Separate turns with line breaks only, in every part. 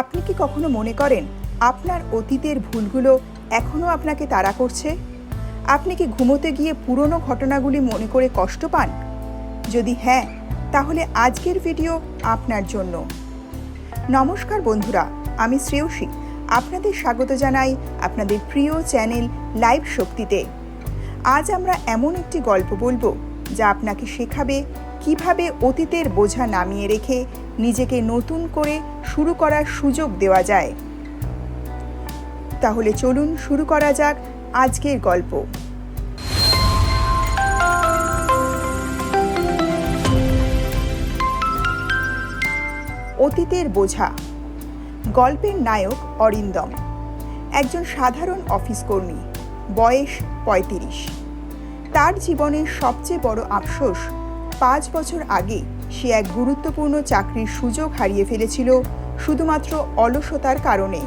আপনি কি কখনো মনে করেন আপনার অতীতের ভুলগুলো এখনও আপনাকে তাড়া করছে? আপনি কি ঘুমোতে গিয়ে পুরনো ঘটনাগুলি মনে করে কষ্ট পান? যদি হ্যাঁ তাহলে আজকের ভিডিও আপনার জন্য। নমস্কার বন্ধুরা, আমি শ্রেয়সী। আপনাদের স্বাগত জানাই আপনাদের প্রিয় চ্যানেল লাইভ শক্তিতে। আজ আমরা এমন একটি গল্প বলব যা আপনাকে শেখাবে কীভাবে অতীতের বোঝা নামিয়ে রেখে নিজেকে নতুন করে শুরু করার সুযোগ দেওয়া যায়? তাহলে চলুন শুরু করা যাক আজকের গল্প। অতীতের বোঝা। গল্পের নায়ক অরিন্দম, একজন সাধারণ অফিস কর্মী, বয়স পঁয়ত্রিশ। তার জীবনের সবচেয়ে বড় আফসোস পাঁচ বছর আগে সে এক গুরুত্বপূর্ণ চাকরির সুযোগ হারিয়ে ফেলেছিল শুধুমাত্র অলসতার কারণে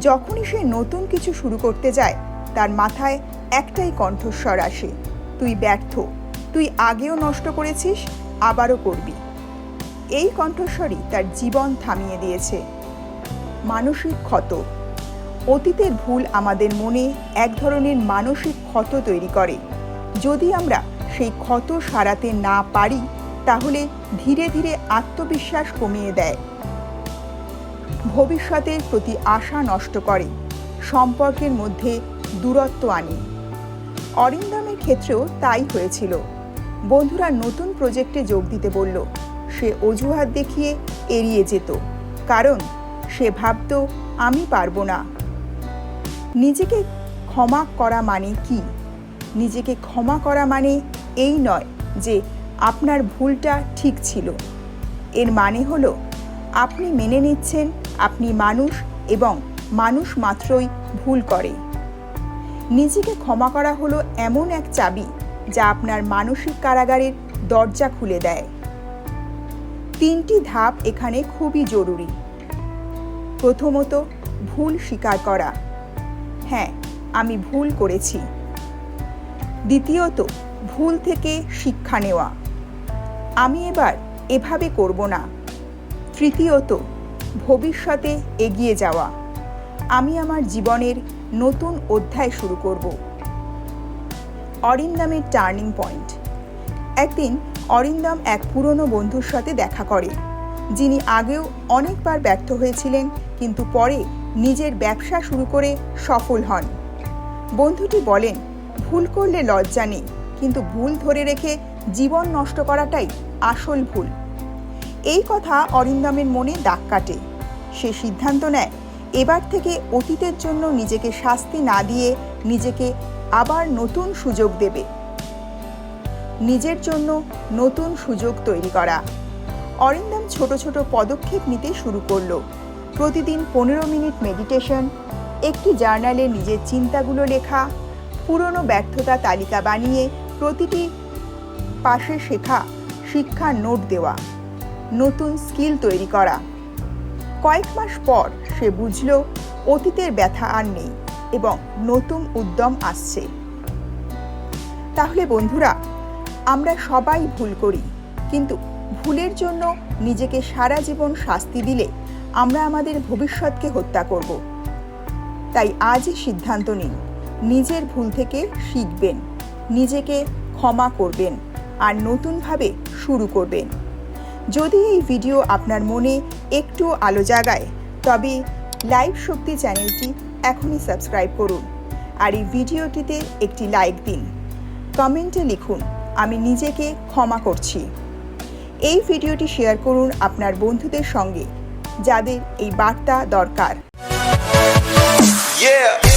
যখনই সে নতুন কিছু শুরু করতে যায়, তার মাথায় একটাই কণ্ঠস্বর আসে, তুই ব্যর্থ, তুই আগেও নষ্ট করেছিস, আবারও করবি। এই কণ্ঠস্বরই তার জীবন থামিয়ে দিয়েছে। মানসিক ক্ষত। অতীতের ভুল আমাদের মনে এক ধরনের মানসিক ক্ষত তৈরি করে। যদি আমরা সেই ক্ষত সারাতে না পারি, তাহলে ধীরে ধীরে আত্মবিশ্বাস কমিয়ে দেয়। ভবিষ্যতের প্রতি আশা নষ্ট করে, সম্পর্কের মধ্যে দূরত্ব আনে। অরিন্দমের ক্ষেত্রেও তাই হয়েছিল। বন্ধুরা নতুন প্রজেক্টে যোগ দিতে বলল, সে অজুহাত দেখিয়ে এড়িয়ে যেত, কারণ সে ভাবত, আমি পারব না। নিজেকে ক্ষমা করা মানে কি? নিজেকে ক্ষমা করা মানে এই নয় যে আপনার ভুলটা ঠিক ছিল। এর মানে হলো, আপনি মেনে নিচ্ছেন, আপনি মানুষ এবং মানুষ মাত্রই ভুল করে। নিজেকে ক্ষমা করা হলো এমন এক চাবি যা আপনার মানসিক কারাগারের দরজা খুলে দেয়। তিনটি ধাপ এখানে খুবই জরুরি। প্রথমত, ভুল স্বীকার করা। হ্যাঁ আমি ভুল করেছি। দ্বিতীয়ত ভুল থেকে শিক্ষা নেওয়া। আমি এবার এভাবে করব না। তৃতীয়ত, ভবিষ্যতে এগিয়ে যাওয়া। আমি আমার জীবনের নতুন অধ্যায় শুরু করব। অরিন্দমের টার্নিং পয়েন্ট। একদিন অরিন্দম এক পুরনো বন্ধুর সাথে দেখা করে, যিনি আগেও অনেকবার ব্যর্থ হয়েছিলেন, কিন্তু পরে নিজের ব্যবসা শুরু করে সফল হন। বন্ধুটি বলেন, ভুল করলে লজ্জা নেই। কিন্তু ভুল ধরে রেখে জীবন নষ্ট করাটাই আসল ভুল। এই কথা অরিন্দমের মনে দাগ কাটে। সে সিদ্ধান্ত নেয়, এবার থেকে অতীতের জন্য নিজেকে শাস্তি না দিয়ে নিজেকে আবার নতুন সুযোগ দেবে। নিজের জন্য নতুন সুযোগ তৈরি করা। অরিন্দম ছোট ছোট পদক্ষেপ নিতে শুরু করল। প্রতিদিন পনেরো মিনিট মেডিটেশন, একটি জার্নালে নিজের চিন্তাগুলো লেখা, পুরনো ব্যর্থতা তালিকা বানিয়ে প্রতিটি পাশে শেখা শিক্ষা নোট দেওয়া, নতুন স্কিল তৈরি করা। কয়েক মাস পর সে বুঝল, অতীতের ব্যথা আর নেই এবং নতুন উদ্যম আসছে। তাহলে বন্ধুরা, আমরা সবাই ভুল করি, কিন্তু ভুলের জন্য নিজেকে সারা জীবন শাস্তি দিলে আমরা আমাদের ভবিষ্যৎকে হত্যা করব। তাই আজই সিদ্ধান্ত নিন, নিজের ভুল থেকে শিখবেন। নিজেকে ক্ষমা করবেন আর নতুনভাবে শুরু করবেন। যদি এই ভিডিও আপনার মনে একটু আলো জাগায়, তবে লাইভ শক্তি চ্যানেলটি এখনই সাবস্ক্রাইব করুন আর এই ভিডিওটিতে একটি লাইক দিন। কমেন্টে লিখুন, আমি নিজেকে ক্ষমা করছি। এই ভিডিওটি শেয়ার করুন আপনার বন্ধুদের সঙ্গে, যাদের এই বার্তা দরকার।
Yeah.